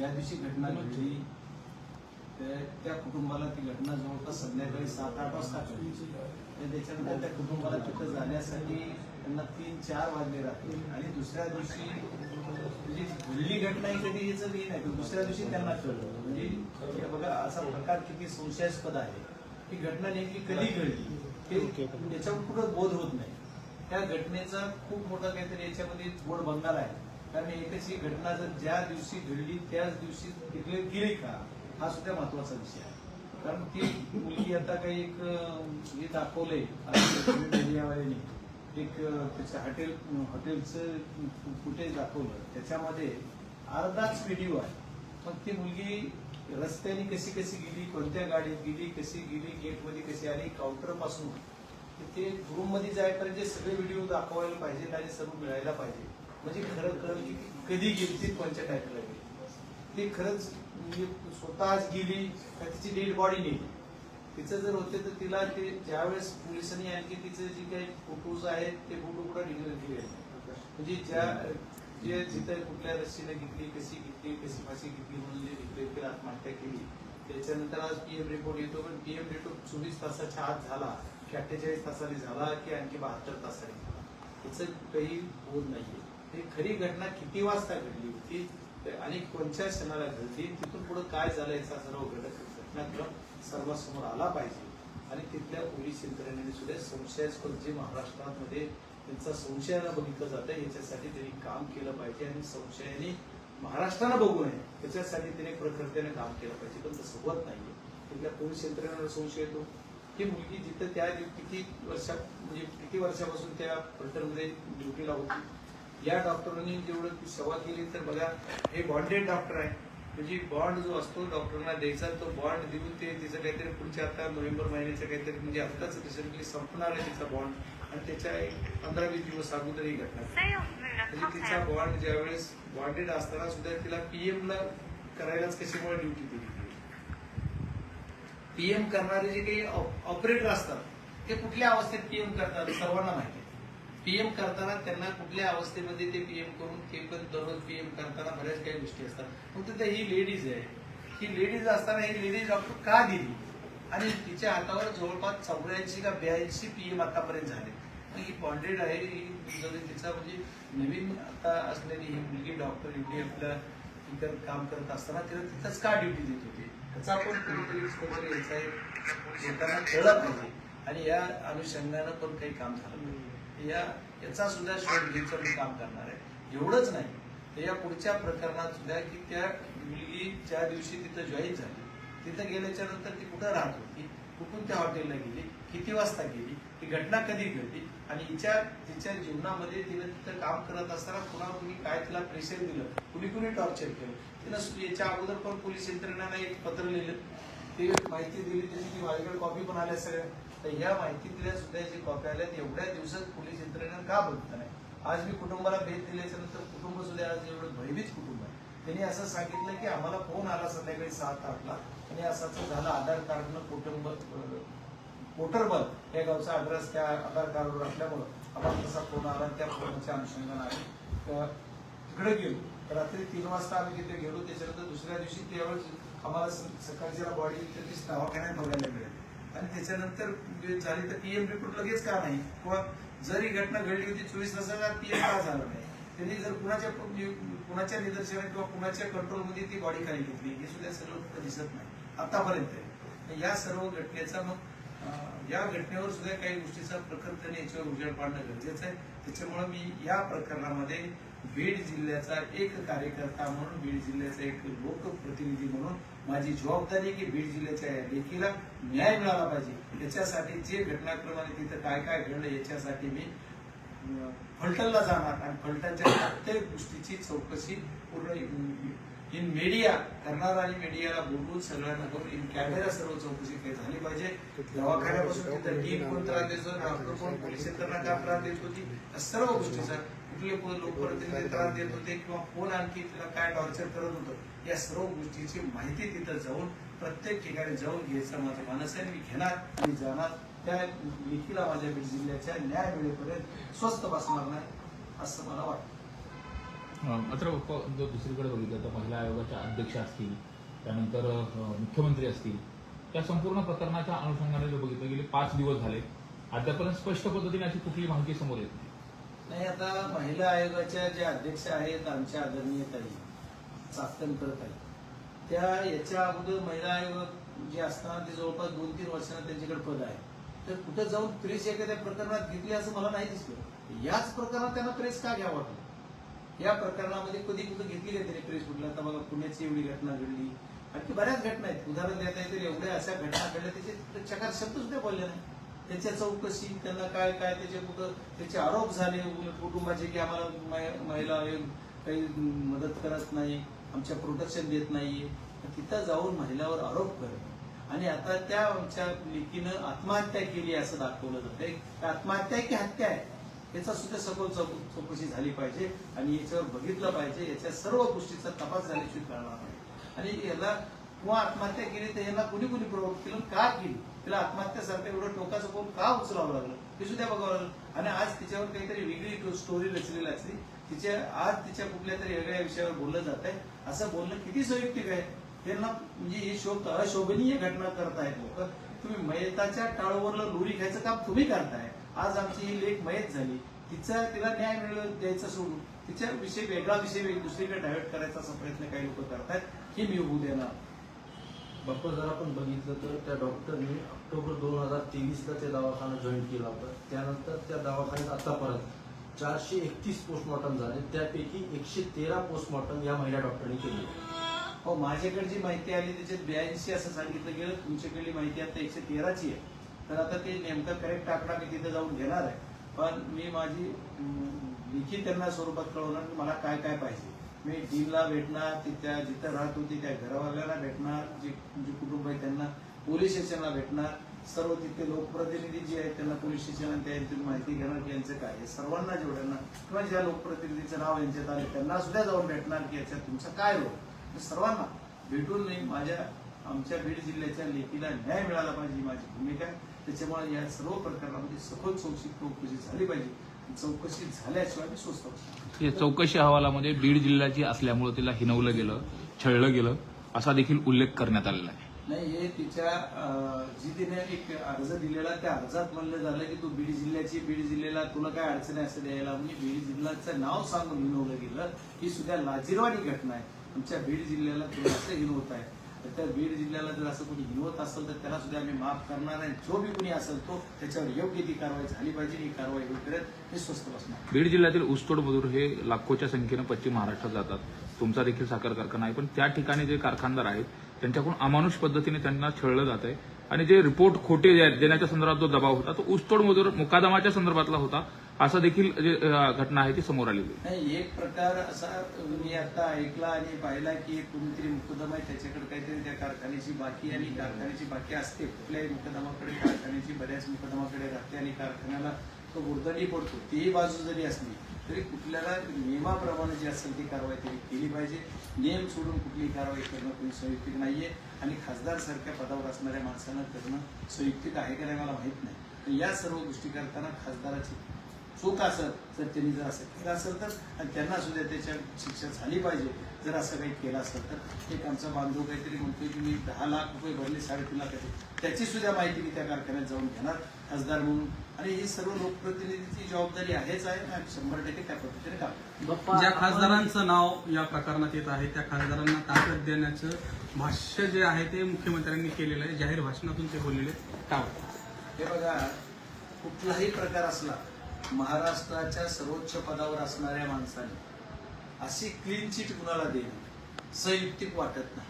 ज्या दिवशी घटना घडली त्या- कुटुंबाला ती घटना जवळपास संध्याकाळी सात आठ वाजता त्याच्यानंतर त्या कुटुंबाला तिथं जाण्यासाठी त्यांना तीन चार वाजले राहते आणि दुसऱ्या दिवशी म्हणजे घडली घटना ही कधी याचं मी नाही पण दुसऱ्या दिवशी त्यांना कळलं. म्हणजे बघा असा प्रकार किती संशयास्पद आहे. ही घटना नेमकी कधी घडली? हे याच्यावर कुठं बोध होत नाही. त्या घटनेचा खूप मोठा काहीतरी याच्यामध्ये गोड बंगाल आहे. कारण एकच ही घटना जर ज्या दिवशी घडली त्याच दिवशी तिकडे गेली का हा सुद्धा महत्त्वाचा विषय आहे. कारण ती मुलगी आता काही एक हे दाखवलंय मीडियावाल्यांनी एक त्याच्या हॉटेल हॉटेलचं फुटेज दाखवलं. त्याच्यामध्ये अर्धाच व्हिडिओ आहे. मग ती मुलगी रस्त्याने कशी कशी गेली कोणत्या गाडीत गेली कशी गेली गेटमध्ये कशी आली काउंटरपासून ते रूममध्ये जायपर्यंत सगळे व्हिडिओ दाखवायला पाहिजे आणि सर्व मिळायला पाहिजे म्हणजे खरं खरं ती कधी गेली ती कोणत्या टाईपला गेली ती खरंच म्हणजे स्वतःच गेली का तिची डेड बॉडी नेली तिचं जर होते तर तिला ते ज्यावेळेस पोलिसांनी आणखी तिचे जे काही फोटोज आहेत ते फोटो कुठं डिक्लेअर केले म्हणजे ज्या जे जिथं कुठल्या रस्सीने घेतली कशी घेतली कशी फाशी घेतली म्हणून जे डिक्लेअर केलं आत्महत्या केली. त्याच्यानंतर आज पीएम रिपोर्ट येतो पण पीएम रिपोर्ट चोवीस तासाच्या आत झाला. की अठ्ठेचाळीस तासाने झाला की आणखी बहात्तर तासाने झाला. त्याचं काही बोध नाहीये. ही खरी घटना किती वाजता घडली होती? आणि कोणत्या क्षणाला घडली? तिथून पुढे काय झालं? याचा सर्व घटक घटनाक्रम सर्वांसमोर आला पाहिजे. आणि तिथल्या पोलीस यंत्रणेने सुद्धा संशयास्पद जे महाराष्ट्रामध्ये त्यांचा संशयाला बघितलं जातं याच्यासाठी त्यांनी काम केलं पाहिजे आणि संशयाने महाराष्ट्रानं बघू नये. त्याच्यासाठी त्याने प्रकृतीने काम केलं पाहिजे. पण तसं होत नाहीये. तिथल्या पोलीस यंत्रणेला संशय येतो. ही मुलगी जिथं त्या किती वर्षा म्हणजे किती वर्षापासून त्या हॉस्पिटलमध्ये ड्युटीला होती या डॉक्टरांनी जेवढं ती सेवा केली तर बघा हे बॉन्डेड डॉक्टर आहे. म्हणजे बॉन्ड जो असतो डॉक्टरांना द्यायचा तो बॉन्ड देऊन ते तिचं काहीतरी पुढच्या आता नोव्हेंबर महिन्याचं काहीतरी म्हणजे आत्ताच रिसेंटली संपणार आहे तिचा बॉन्ड आणि त्याच्या एक पंधरा वीस दिवस अगोदर ही घटना. म्हणजे तिचा बॉन्ड ज्यावेळेस बॉन्डेड असताना सुद्धा तिला पीएम ला करायलाच कशामुळे ड्युटी दिली? पीएम करणारे जे काही ऑपरेटर असतात ते कुठल्या अवस्थेत पीएम करतात सर्वांना माहिती पीएम करताना त्यांना कुठल्या अवस्थेमध्ये ते पीएम करून ते पण दररोज पीएम करताना बऱ्याच काही गोष्टी असतात. मग तिथे ही लेडीज आहे. ही लेडीज असताना ही लेडीज डॉक्टर का दिली? आणि तिच्या हातावर जवळपास चौऱ्याऐंशी का ब्याऐंशी पीएम आतापर्यंत झाले. मग ही बॉन्डेड आहे ही तिचा म्हणजे नवीन आता असलेली ही मुलगी डॉक्टर एवढी आपल्या इतर काम करत असताना तिला तिथंच का ड्युटी देत होती? त्याचा पण कुठेतरी स्पष्ट यायचा लोकांना कळलं पाहिजे आणि या अनुषंगानं पण काही काम झालं नाही. या याचा सुद्धा शोध घ्यायचं मी काम करणार आहे. एवढंच नाही. तर या पुढच्या प्रकरणात सुद्धा की त्या मुलगी ज्या दिवशी तिथं जॉईन झाली तिथं गेल्याच्यानंतर ती कुठं राहत होती कुठून त्या हॉटेलला गेली किती वाजता गेली ही घटना कधी घडली आणि हिच्या तिच्या जीवनामध्ये तिनं तिथं काम करत असताना कुणा कुणी काय तिला प्रेशर दिलं? कुणी कुणी टॉर्चर केलं? तिनं याच्या अगोदर पण पोलीस यंत्रणांना एक पत्र लिहिलं. ते माहिती दिली त्याची ती माझ्याकडे कॉपी पण आल्या सगळ्या. तर ह्या माहिती दिल्या सुद्धा जे कॉप्या आल्या एवढ्या दिवसात पोलीस यंत्रणेनं का बघत नाही? आज मी कुटुंबाला भेट दिल्याच्या नंतर कुटुंब सुद्धा आज एवढं भयभीत कुटुंब आहे. त्यांनी असं सांगितलं की आम्हाला फोन आला संध्याकाळी सात आठला? आणि असं झालं. आधार कार्डनं कुटुंब पोटरबल या गावचा अड्रेस त्या आधार कार्डवर असल्यामुळं आम्हाला तसा फोन आला त्या फोनच्या अनुषंगानं आम्ही तिकडे गेलो. रात्री तीन वाजता आम्ही तिथे गेलो त्याच्यानंतर दुसऱ्या दिवशी त्यावेळेस आम्हाला सकाळच्या बॉडी दवाखान्यात बघायला मिळेल. आणि त्याच्यानंतर झाली तर पीएम रिपोर्ट लगेच का नाही? किंवा जर ही घटना घडली होती चोवीस तासाला पीएम का झालं नाही? त्यांनी जर कुणाच्या कुणाच्या निदर्शनात किंवा कुणाच्या कंट्रोलमध्ये ती बॉडी खाली घेतली हे सुद्धा सर्व दिसत नाही. आतापर्यंत. या सर्व घटनेचा मग या घटनेवर सुद्धा काही गोष्टीचा प्रखरतेने याच्यावर उजेड पाडणं गरजेचं आहे. त्याच्यामुळे मी या प्रकरणामध्ये बीड जिल्ह्याचा एक कार्यकर्ता म्हणून बीड जिल्ह्याचा एक लोकप्रतिनिधी म्हणून माझी जबाबदारी की बीड जिल्ह्याच्या या लेखीला न्याय मिळाला पाहिजे. याच्यासाठी जे घटनाक्रमाने तिथं काय काय घडलं याच्यासाठी मी फलटणला जाणार आणि फलटणच्या प्रत्येक गोष्टीची चौकशी पूर्ण इन मीडिया करणार आणि मीडियाला बोलवून सगळ्यांना करून इन कॅमेरा सर्व चौकशी काही झाली पाहिजे. दवाखान्यापासून तिथं टीम कोण त्रास देतो डॉक्टर कोण पोलीस यंत्रणा का त्रास देत होती या सर्व गोष्टीचा कुठले कोण लोकप्रतिनिधी त्रास देत होते किंवा कोण आणखी तिला काय टॉर्चर करत होतं या सर्व गोष्टीची माहिती तिथं जाऊन प्रत्येक ठिकाणी जाऊन घ्यायचं माझं मानस आहे. मी घेणार आणि जाणार. त्या लेखीला माझ्या बीड जिल्ह्याच्या न्याय वेळेपर्यंत स्वस्त बसणार नाही असं मला वाटतं. मात्र जर दुसरीकडे बघितलं तर महिला आयोगाच्या अध्यक्ष असतील त्यानंतर मुख्यमंत्री असतील त्या संपूर्ण प्रकरणाच्या अनुषंगाने जर बघितलं गेले पाच दिवस झाले. अद्यापर्यंत स्पष्ट पद्धतीने अशी कुठली माहिती समोर येत नाही. नाही आता महिला आयोगाच्या ज्या अध्यक्ष आहेत आमच्या आदरणीय ताई चाकण करत आहेत त्या याच्या अगोदर महिला आयोग जे असताना ते जवळपास दोन तीन वर्षांना त्यांच्याकडे पद आहे. तर कुठं जाऊन प्रेस एखाद्या प्रकरणात घेतली असं मला नाही दिसलं. याच प्रकरणात त्यांना प्रेस का घ्यावं वाटलं? या प्रकरणामध्ये कधी कुठं घेतली का त्यांनी प्रेस कुठला? आता बघा पुण्याची एवढी घटना घडली. आणखी बऱ्याच घटना आहेत. उदाहरण देता येतील एवढ्या अशा घटना घडल्या त्याचे चकार शब्द सुद्धा बोलले नाही. त्याच्या चौकशी त्यांना काय काय त्याचे कुठं त्याचे आरोप झाले कुटुंबाचे की आम्हाला महिला काही मदत करत नाही आमच्या प्रोटेक्शन देत नाहीये तिथं जाऊन महिलावर आरोप करत आणि आता त्या आमच्या लेकीनं आत्महत्या केली असं दाखवलं जातं आत्महत्या आहे की हत्या आहे? याचा सुद्धा सखोल चौकशी झाली पाहिजे आणि याच्यावर बघितलं पाहिजे. याच्या सर्व गोष्टीचा तपास झाल्याशिवाय कळणार नाही. आणि याला किंवा आत्महत्या केली तर यांना कुणी कुणी प्रवृत्त केलं? का केली? तिला आत्महत्यासारखं एवढं टोकाचं कोण का उचलावं लागलं? हे सुद्धा बघावं लागलं. आणि आज तिच्यावर काहीतरी वेगळी स्टोरी रचलेली असली. तिच्या आज तिच्या कुठल्या तरी वेगळ्या विषयावर बोललं जात आहे. असं बोलणं किती संयुक्तिक आहे. त्यांना म्हणजे हे शोभ अशोभनीय घटना करतायत लोक. तुम्ही मयताच्या टाळूवरला लोरी घ्यायचं काम तुम्ही करताय. आज आमची ही लेख मयत झाली. तिचा तिला न्याय मिळवून द्यायचा सोडून. तिच्या विषय वेगळा विषय दुसरीकडे डायव्हर्ट करायचा असा प्रयत्न काही लोक करतायत. हे मी होऊ देणार. बाप्पा जर आपण बघितलं तर त्या डॉक्टरनी ऑक्टोबर दोन हजार तेवीसला ते दवाखाना जॉईन केला होता. त्यानंतर त्या दवाखान्यात आतापर्यंत चारशे एकतीस पोस्टमॉर्टम झाले. त्यापैकी एकशे तेरा पोस्टमॉर्टम या महिला डॉक्टरनी केली. हो माझ्याकडे जी माहिती आली त्याच्यात ब्याऐंशी असं सांगितलं गेलं तुमच्याकडली माहिती आता एकशे तेराची आहे. तर आता ते नेमकं करेक्ट आकडा मी तिथे जाऊन घेणार आहे. पण मी माझी अं, लिखित त्यांना स्वरूपात कळवणार की मला काय काय पाहिजे. मी डीनला भेटणार तिथ्या जिथं राहत होती त्या घरावाल्याला भेटणार जे जे कुटुंब आहे त्यांना पोलीस स्टेशनला भेटणार. सर्व तिथे लोकप्रतिनिधी जे आहेत त्यांना पोलीस स्टेशन त्यांची माहिती घेणार की यांचं काय आहे. सर्वांना जेवढ्यांना किंवा ज्या लोकप्रतिनिधीचं नाव यांच्यात आले त्यांना सुद्धा जाऊन भेटणार की याच्यात तुमचं काय रोल सर्वांना भेटून नाही माझ्या आमच्या बीड जिल्ह्याच्या लेखीला न्याय मिळाला पाहिजे ही माझी भूमिका त्याच्यामुळे या सर्व प्रकरणामध्ये सखोल चौकशी चौकशी झाली पाहिजे. चौकशी झाल्याशिवाय मी स्वस्त चौकशी अहवालामध्ये बीड जिल्ह्याची असल्यामुळे तिला हिनवलं गेलं छळलं गेलं असा देखील उल्लेख करण्यात आलेला आहे. नाही हे तिच्या जी तिने एक अर्ज दिलेला त्या अर्जात म्हणलं झालं की तू बीड जिल्ह्याची बीड जिल्ह्याला तुला काय अडचण आहे असं द्यायला म्हणजे बीड जिल्ह्याचं नाव सांगून हिनवलं गेलं ही सुद्धा लाजिरवाणी घटना आहे. आमच्या बीड जिल्ह्याला तुला असं हिनवत आहे तर त्या बीड जिल्ह्याला जर असं कोणी हिनवत असेल तर त्याला सुद्धा आम्ही माफ करणार आहे. जो बी कोणी असेल तो त्याच्यावर योग्य ती कारवाई झाली पाहिजे. ही कारवाई होईल करत हे स्वस्त बसणार. बीड जिल्ह्यातील ऊसतोड मजूर हे लाखोच्या संख्येनं पश्चिम महाराष्ट्रात जातात. तुमचा देखील साखर कारखाना आहे. पण त्या ठिकाणी जे कारखानदार आहेत त्यांच्याकडून अमानुष पद्धतीने त्यांना छळलं जात आहे. आणि जे रिपोर्ट खोटे देण्याच्या संदर्भात जो दबाव होता तो ऊसतोड मजूर मुकादमाच्या संदर्भातला होता. असं देखील जे घटना आहे ती समोर आलेली नाही एक प्रकार असा मी आता ऐकला आणि पाहिला की एक कोणीतरी मुकदमा आहे त्याच्याकडे काहीतरी त्या कारखान्याची बाकी आणि कारखान्याची बाकी असते कुठल्याही मुकदमाकडे कारखान्याची बऱ्याच मुकदमाकडे राहते आणि कारखान्याला तो बुरदंडी पडतो तीही बाजू जरी असली तरी कुठल्याला नियमाप्रमाणे जी असेल ती कारवाई तरी केली पाहिजे. नियम सोडून कुठली कारवाई करणं कोणी संयुक्तिक नाहीये आणि खासदार सारख्या पदावर असणाऱ्या माणसानं करणं संयुक्तिक आहे का नाही मला माहीत नाही. या सर्व गोष्टी करताना खासदाराची चूक असेल जर त्यांनी जर असं केलं असेल तर आणि त्यांना सुद्धा त्याच्या शिक्षा झाली पाहिजे. जर असं काही केलं असेल तर एक आमचा बांधव काहीतरी म्हणतोय की मी दहा लाख रुपये भरले साडेतीन लाख त्याची सुद्धा माहिती मी त्या कारखान्यात जाऊन घेणार खासदार म्हणून. आणि ही सर्व लोकप्रतिनिधीची जबाबदारी आहेच आहे आणि शंभर टक्के त्या पद्धतीने काम ज्या खासदारांचं नाव या प्रकरणात येत आहे त्या खासदारांना ताकद देण्याचं भाष्य जे आहे ते मुख्यमंत्र्यांनी केलेलं आहे. जाहीर भाषणातून ते बोललेले काय वाटतं? हे बघा कुठलाही प्रकार असला महाराष्ट्राच्या सर्वोच्च पदावर असणाऱ्या माणसाने अशी क्लीन चिट कुणाला देणं संयुक्तिक वाटत नाही.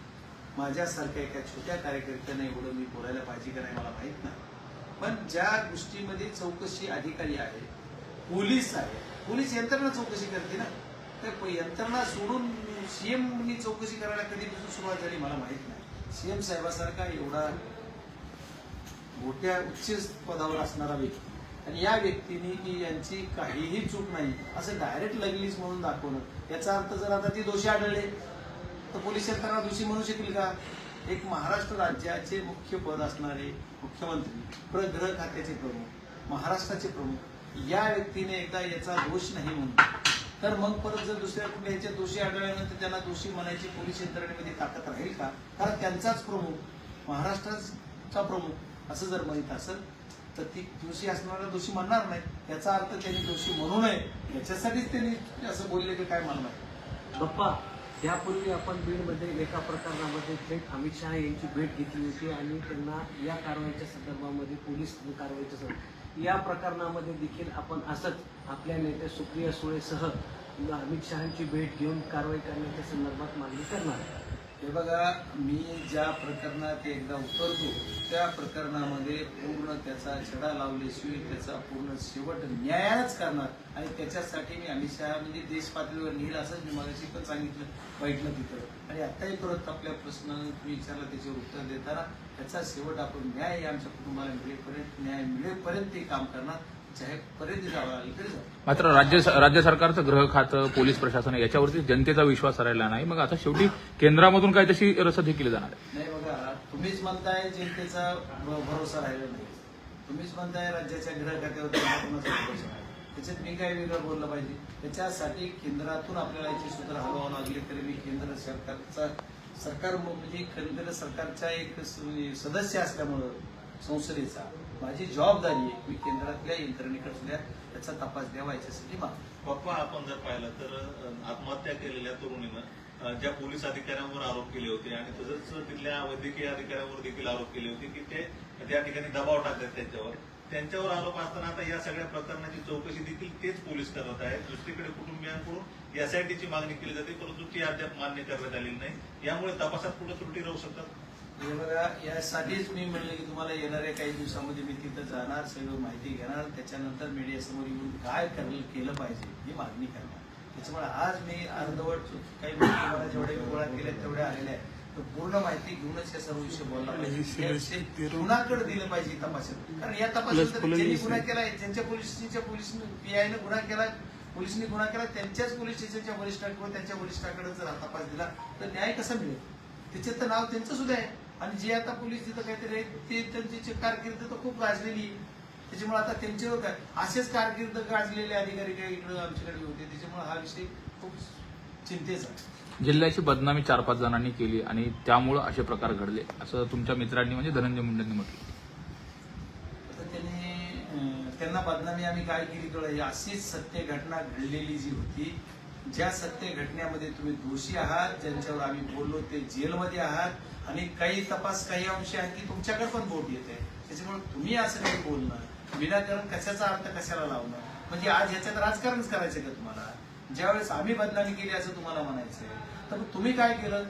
माझ्यासारख्या एका छोट्या कार्यकर्त्याने एवढं मी बोलायला पाहिजे का नाही मला माहीत नाही. पण ज्या गोष्टीमध्ये चौकशी अधिकारी आहे पोलीस आहे पोलीस यंत्रणा चौकशी करते ना. तर यंत्रणा सोडून सीएमनी चौकशी करायला कधीपासून सुरुवात झाली मला माहीत नाही. सीएम साहेबासारखा एवढा मोठ्या उच्च पदावर असणारा व्यक्ती आणि या व्यक्तीने की यांची काहीही चूक नाही असं डायरेक्ट लगलीच म्हणून दाखवलं. याचा अर्थ जर आता ती दोषी आढळले तर पोलीस यंत्रणा दोषी म्हणू शकेल का? एक महाराष्ट्र राज्याचे मुख्य पद असणारे मुख्यमंत्री प्रग्रह खात्याचे प्रमुख महाराष्ट्राचे प्रमुख या व्यक्तीने एकदा याचा दोष नाही म्हणून. तर मग परत जर दुसऱ्या कुठल्या ह्याचे दोषी आढळल्यानंतर त्यांना दोषी म्हणायची पोलीस यंत्रणेमध्ये ताकद राहील का? कारण त्यांचाच प्रमुख महाराष्ट्राचा प्रमुख असं जर म्हणत असेल तर ती दोषी असणारा दोषी म्हणणार नाही. याचा अर्थ त्यांनी दोषी म्हणू नये. याच्यासाठीच त्यांनी असं बोलले की काय मला माहिती बाप्पा यापूर्वी आपण बीडमध्ये एका प्रकरणामध्ये थेट अमित शहा यांची भेट घेतली होती आणि त्यांना या कारवाईच्या संदर्भामध्ये पोलीस कारवाईच्या संदर्भात या प्रकरणामध्ये देखील आपण असंच आपल्या नेत्या सुप्रिया सुळेसह अमित शहाची भेट घेऊन कारवाई करण्याच्या संदर्भात मागणी करणार आहे हे बघा मी ज्या प्रकरणात एकदा उतरतो त्या प्रकरणामध्ये पूर्ण त्याचा छडा लावल्याशिवाय त्याचा पूर्ण शेवट न्यायालाच करणार. आणि त्याच्यासाठी मी अमित शहा म्हणजे देश पातळीवर नेईल असंच मी मागाशी पण सांगितलं वाईटलं तिथं. आणि आत्ताही परत आपल्या प्रश्न तुम्ही विचारला त्याच्यावर उत्तर देताना त्याचा शेवट आपण न्याय आमच्या कुटुंबाला मिळेपर्यंत न्याय मिळेपर्यंत ते काम करणार. मात्र राज्य राज्य सरकारचं गृह खातं पोलीस प्रशासन याच्यावरती जनतेचा विश्वास राहिला नाही. मग आता शेवटी केंद्रामधून काय तशी रसद केली जाणार नाही बघा तुम्हीच म्हणताय जनतेचा भरोसा राहिला नाही. तुम्हीच म्हणताय राज्याच्या गृह खात्यावर त्याच्यात मी काय वेगळं बोललं पाहिजे? त्याच्यासाठी केंद्रातून आपल्याला याची सूत्र हलवावं लागले तरी मी केंद्र सरकारचा सरकार म्हणजे केंद्र सरकारचा एक सदस्य असल्यामुळं संसदेचा. माझी जबाबदारी आहे. मी केंद्रातल्या यंत्रणेकडे सुद्धा त्याचा तपास द्यावा याच्यासाठी मागतो पप्पा आपण जर पाहिलं तर आत्महत्या केलेल्या तरुणीनं ज्या पोलीस अधिकाऱ्यांवर आरोप केले होते आणि तसंच तिथल्या वैद्यकीय अधिकाऱ्यांवर देखील आरोप केले होते की ते त्या ठिकाणी दबाव टाकतात त्यांच्यावर. त्यांच्यावर आरोप असताना आता या सगळ्या प्रकरणाची चौकशी देखील तेच पोलीस करत आहेत. दुसरीकडे कुटुंबियांकडून एसआयटीची मागणी केली जाते परंतु ती अद्याप मान्य करण्यात आलेली नाही. यामुळे तपासात कुठं त्रुटी राहू शकतात? बघा यासाठीच मी म्हणलं की तुम्हाला येणाऱ्या काही दिवसामध्ये मी तिथं जाणार सगळं माहिती घेणार त्याच्यानंतर मीडियासमोर येऊन काय करलं केलं पाहिजे ही मागणी करणार. त्याच्यामुळे आज मी अर्धवट काही गोष्टी मला जेवढ्या गोळा केल्या तेवढ्या आलेल्या आहेत. तर पूर्ण माहिती घेऊनच या सर्व विषय बोलला पाहिजे गुन्हाकडे दिलं पाहिजे तपासात. कारण या तपासात ज्यांनी गुन्हा केला ज्यांच्या पोलिसच्या पोलीस पीआयनं गुन्हा केला पोलिसांनी गुन्हा केला त्यांच्याच पोलीस स्टेशनच्या वरिष्ठाकडे त्यांच्या वरिष्ठाकडे जर हा तपास दिला तर न्याय कसा मिळेल? त्याच्यात तर नाव त्यांचं सुद्धा आहे. आणि जे आता पोलीस तिथं काहीतरी आहेत, ते त्यांची कारकीर्द तर खूप गाजलेली. त्याच्यामुळे आता त्यांच्यावर काय असेच कारकीर्द गाजलेले अधिकारी काही इकडे आमच्याकडे होते. त्याच्यामुळे हा विषय खूप चिंतेचा. जिल्ह्याची बदनामी चार पाच जणांनी केली आणि त्यामुळं असे प्रकार घडले. असं तुमच्या मित्रांनी म्हणजे धनंजय मुंडेंनी म्हटलं. त्याने त्यांना बदनामी आम्ही काय केली कळलं? अशीच सत्य घटना घडलेली जी होती ज्या सत्य घटनेमध्ये तुम्ही दोषी आहात ज्यांच्यावर आम्ही बोललो ते जेलमध्ये आहात. आणि काही तपास काही अंशी आणखी तुमच्याकडे पण बोट येत. आहे त्याच्यामुळे तुम्ही असं काही बोलणं विनाकारण कशाचा अर्थ कशाला लावणं म्हणजे आज ह्याच्यात राजकारणच करायचं का तुम्हाला? ज्यावेळेस आम्ही बदनामी केली असं तुम्हाला म्हणायचंय तर मग तुम्ही काय केलं?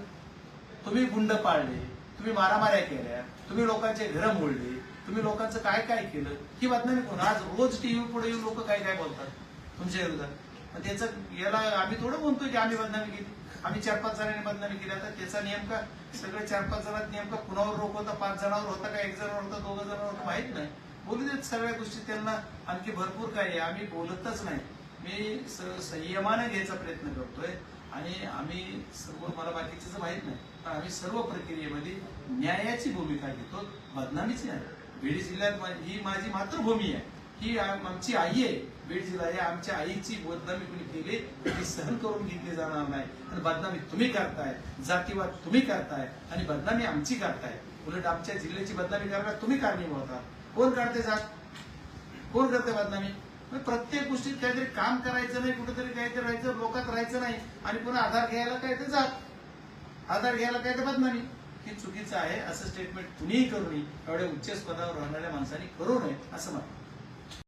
तुम्ही गुंड पाळले तुम्ही मारामाऱ्या केल्या तुम्ही लोकांचे घरं मोडले तुम्ही लोकांचं काय काय केलं? ही बदनामी कोण? आज रोज टीव्ही पुढे येऊन लोक काय काय बोलतात? तुमच्या विरोधात. मग त्याचं याला आम्ही थोडं म्हणतोय की आम्ही बदनामी केली. आम्ही चार पाच जणांनी बदनामी केली आता त्याचा नेमका सगळे चार पाच जणांत नेमका कुणावर रोख होता पाच जणांवर होता का एक जणांवर होता दोघं जणांवर होता माहीत नाही. बोलू देत सगळ्या गोष्टी त्यांना आणखी भरपूर काय आहे. आम्ही बोलतच नाही. मी स- घ्यायचा प्रयत्न करतोय आणि आम्ही सर्व मला बाकीचं माहीत नाही. पण आम्ही सर्व प्रक्रियेमध्ये न्यायाची भूमिका घेतो बदनामीची नाही. बीड जिल्ह्यात ही माझी मातृभूमी आहे. ही आमची आई आहे. बीड जिल्हा आहे आमच्या आईची बदनामी कुणी केली ती सहन करून घेतली जाणार नाही. आणि बदनामी तुम्ही करताय जातीवाद तुम्ही करताय आणि बदनामी आमची करताय. उलट आमच्या जिल्ह्याची बदनामी करणार तुम्ही कारणीभूत आहात कोण काढते जात? कोण करते बदनामी? म्हणजे प्रत्येक गोष्टीत काहीतरी काम करायचं नाही कुठेतरी काहीतरी राहायचं लोकात राहायचं नाही आणि पुन्हा आधार घ्यायला काय ते जात. आधार घ्यायला काय ते बदनामी. हे चुकीचं आहे असं स्टेटमेंट कुणीही करू नये. एवढ्या उच्च पदावर राहणाऱ्या माणसांनी करू नये असं म्हणतात.